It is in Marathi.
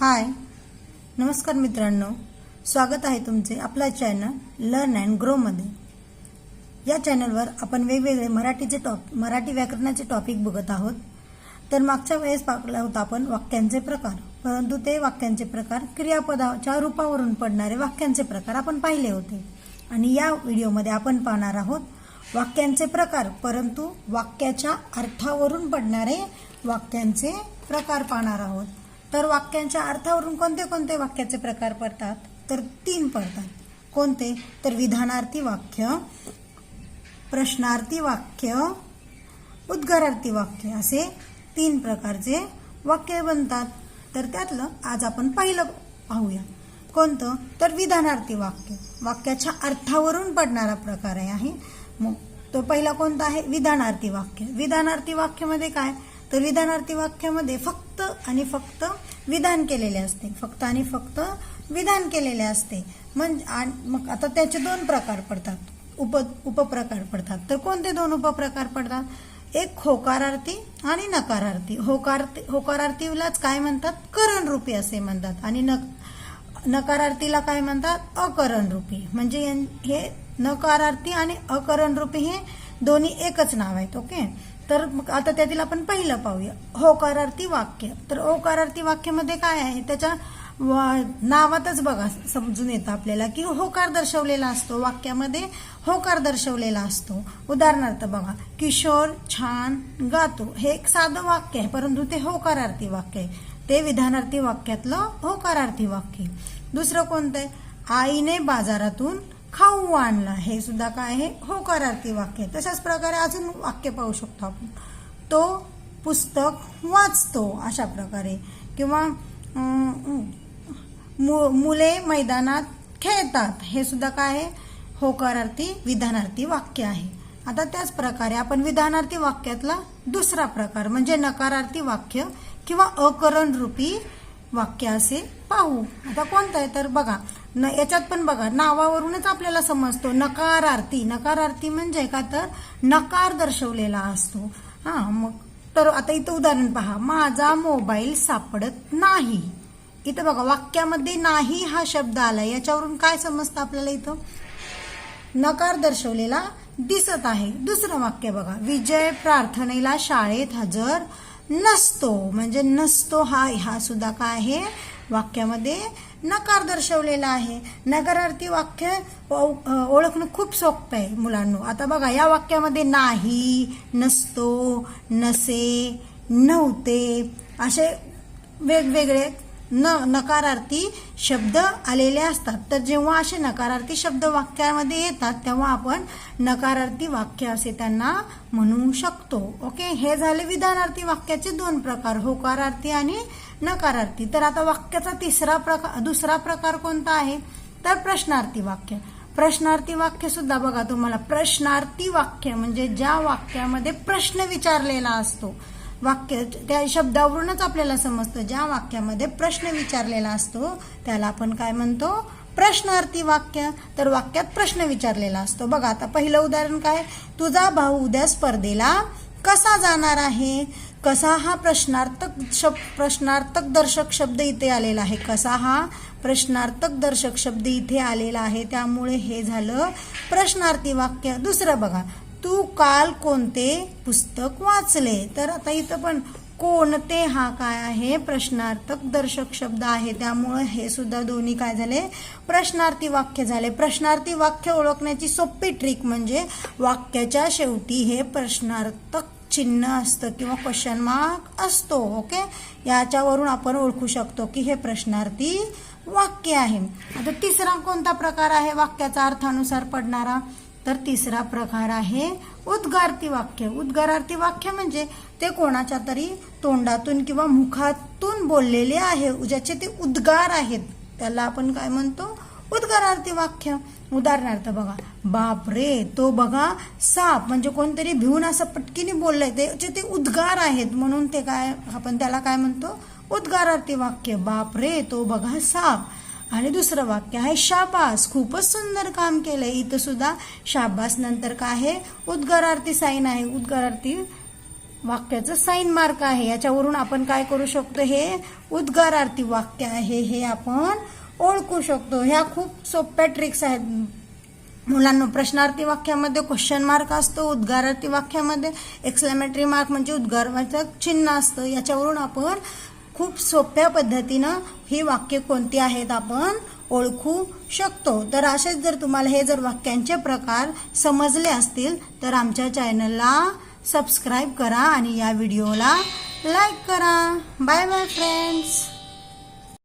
हाय. नमस्कार मित्रांनो. स्वागत आहे तुमचे आपला चॅनल लर्न अँड ग्रोमध्ये या चॅनलवर आपण वेगवेगळे मराठीचे टॉप मराठी व्याकरणाचे टॉपिक बघत आहोत. तर मागच्या वेळेस पाकला होता आपण वाक्यांचे प्रकार. परंतु ते वाक्यांचे प्रकार क्रियापदाच्या रूपावरून पडणारे वाक्यांचे प्रकार आपण पाहिले होते. आणि या व्हिडिओमध्ये आपण पाहणार आहोत वाक्यांचे प्रकार. परंतु वाक्याच्या अर्थावरून पडणारे वाक्यांचे प्रकार पाहणार आहोत. तर वाक्यांच्या अर्थावरून कोणते कोणते वाक्याचे प्रकार पडतात? तर तीन पडतात. कोणते? तर विधानार्थी वाक्य प्रश्नार्थी वाक्य उद्गारार्थी वाक्य असे तीन प्रकारचे वाक्य बनतात. तर त्यातलं आज आपण पहिलं पाहूया. कोणतं? तर विधानार्थी वाक्य. वाक्याच्या अर्थावरून पडणारा प्रकार आहे. आहे मग तो पहिला कोणता आहे? विधानार्थी वाक्य. विधानार्थी वाक्यामध्ये काय? तर विधानार्थी वाक्यामध्ये फक्त आणि फक्त विधान केलेले असते. फक्त आणि फक्त विधान केलेले असते. म्हणजे मग आता त्याचे दोन प्रकार पडतात. उप उपप्रकार पडतात. तर कोणते दोन उपप्रकार पडतात? एक होकारार्थी आणि नकारार्थी. होकार होकारार्थीलाच काय म्हणतात? करणरूपी असे म्हणतात. आणि न नकारार्थीला काय म्हणतात? अकरणरूपी. म्हणजे यां- हे नकारार्थी आणि अकरणरूपी हे दोन्ही एकच नाव आहेत ओके? तर मग आता त्यातील आपण पहिलं पाहूया. होकारार्थी वाक्य. तर होकारार्थी वाक्यामध्ये काय आहे? त्याच्या वा- नावातच बघा समजून येतं आपल्याला की होकार दर्शवलेला असतो. वाक्यामध्ये होकार दर्शवलेला असतो. उदाहरणार्थ बघा किशोर छान गातो. हे एक साधं वाक्य आहे परंतु ते होकारार्थी वाक्य आहे. ते विधानार्थी वाक्यातलं होकारार्थी वाक्य दुसरं कोणतं आहे? आईने बाजारातून खाऊ आणला हे सुद्धा काय आहे? होकारार्थी वाक्य तशाच प्रकारे अजून वाक्य पाहू शकतो आपण. तो पुस्तक वाचतो अशा प्रकारे. किंवा मु- मुले मैदानात खेळतात. हे सुद्धा काय आहे? होकारार्थी विधानार्थी वाक्य आहे. आता त्याच प्रकारे आपण विधानार्थी वाक्यातला दुसरा प्रकार म्हणजे नकारार्थी वाक्य किंवा अकरण रूपी वाक्य असे पाहू. आता कोणतं आहे? तर बघा न याच्यात पण बघा नावावरूनच आपल्याला समजतो. नकारार्थी. नकारार्थी म्हणजे का? तर नकार दर्शवलेला असतो. हा मग तर आता इथं उदाहरण पहा. माझा मोबाईल सापडत नाही. इथं बघा वाक्यामध्ये नाही हा शब्द आला. याच्यावरून काय समजतं आपल्याला इथं? नकार दर्शवलेला दिसत आहे. दुसरं वाक्य बघा. विजय प्रार्थनेला शाळेत हजर नसतो. म्हणजे नसतो हा हा सुद्धा काय आहे? वाक्यामध्ये नकार दर्शवलेला आहे. नकारार्थी वाक्य ओ- ओळखणं खूप सोपं आहे मुलांनो. आता बघा या वाक्यामध्ये नाही नसतो नसे नव्हते असे वेगवेगळे न नकारार्थी शब्द आलेले असतात. तर जेव्हा असे नकारार्थी शब्द वाक्यामध्ये येतात तेव्हा आपण नकारार्थी वाक्य असे त्यांना म्हणू शकतो. ओके? हे झाले विधानार्थी वाक्याचे दोन प्रकार होकारार्थी आणि नकारार्थी. तर आता वाक्याचा तिसरा प्रकार दुसरा प्रकार कोणता आहे? तर प्रश्नार्थी वाक्य. प्रश्नार्थी वाक्य सुद्धा बघा तुम्हाला. प्रश्नार्थी वाक्य म्हणजे ज्या वाक्यामध्ये प्रश्न विचारलेला असतो. वाक्य त्या शब्दावरूनच आपल्याला समजतं. ज्या वाक्यामध्ये प्रश्न विचारलेला असतो त्याला आपण काय म्हणतो? प्रश्नार्थी वाक्य. तर वाक्यात प्रश्न विचारलेला असतो. बघा आता पहिलं उदाहरण काय? तुझा भाऊ उद्या स्पर्धेला कसा जाणार आहे? कसा हा प्रश्नार्थक शब्द प्रश्नार्थक दर्शक शब्द इथे आलेला आहे? कसा हा प्रश्नार्थक दर्शक शब्द इथे आलेला आहे? त्यामुळे हे झालं प्रश्नार्थी वाक्य. दुसरं बघा तू काल कोणते पुस्तक वाचले? तर आता इथं पण कोणते हा काय आहे? प्रश्नार्थक दर्शक शब्द आहे. त्यामुळे हे सुद्धा दोन्ही काय झाले? प्रश्नार्थी वाक्य झाले. प्रश्नार्थी वाक्य ओळखण्याची सोपी ट्रिक म्हणजे वाक्याच्या शेवटी हे प्रश्नार्थक चिन्ह असतं किंवा क्वेश्चन मार्क असतो ओके याच्यावरून आपण ओळखू शकतो की हे प्रश्नार्थी वाक्य आहे. आता तिसरा कोणता प्रकार आहे? वाक्याचा अर्थानुसार पडणारा. तर तिसरा प्रकार आहे उद्गारती वाक्य. उद्गारार्थी वाक्य म्हणजे ते कोणाच्या तरी तोंडातून किंवा मुखातून बोललेले आहे ज्याचे ते उद्गार आहेत. त्याला आपण काय म्हणतो? उद्गारार्थी वाक्य. उदाहरणार्थ बघा बाप रे तो बघा साप म्हणजे कोणतरी भिवून असं पटकीने बोललंय त्याचे ते उद्गार आहेत म्हणून ते काय आपण त्याला काय म्हणतो? उद्गारार्थी वाक्य. बाप रे तो बघा साप. आणि दुसरं वाक्य आहे शाबास खूपच सुंदर काम केलंय. इथं सुद्धा शाबास नंतर काय आहे? उद्गारार्थी साईन आहे. उद्गारार्थी वाक्याचं साईन मार्क आहे. याच्यावरून आपण काय करू शकतो? हे उद्गारार्थी वाक्य आहे. हे आपण ओळखू शकतो. ह्या खूप सोप्या ट्रिक्स आहेत. मुलांना प्रश्नार्थी वाक्यामध्ये क्वेश्चन मार्क असतो उद्गारार्थी वाक्यामध्ये एक्सलॅमेटरी मार्क म्हणजे उद्गाराचं चिन्ह असतं. याच्यावरून आपण खूप सोप्या पद्धतीनं ही वाक्य कोणती आहेत आपण ओळखू शकतो. तर असेच जर तुम्हाला हे जर वाक्यांचे प्रकार समजले असतील तर आमच्या चॅनलला सबस्क्राईब करा आणि या व्हिडिओला लाईक करा. Bye bye friends.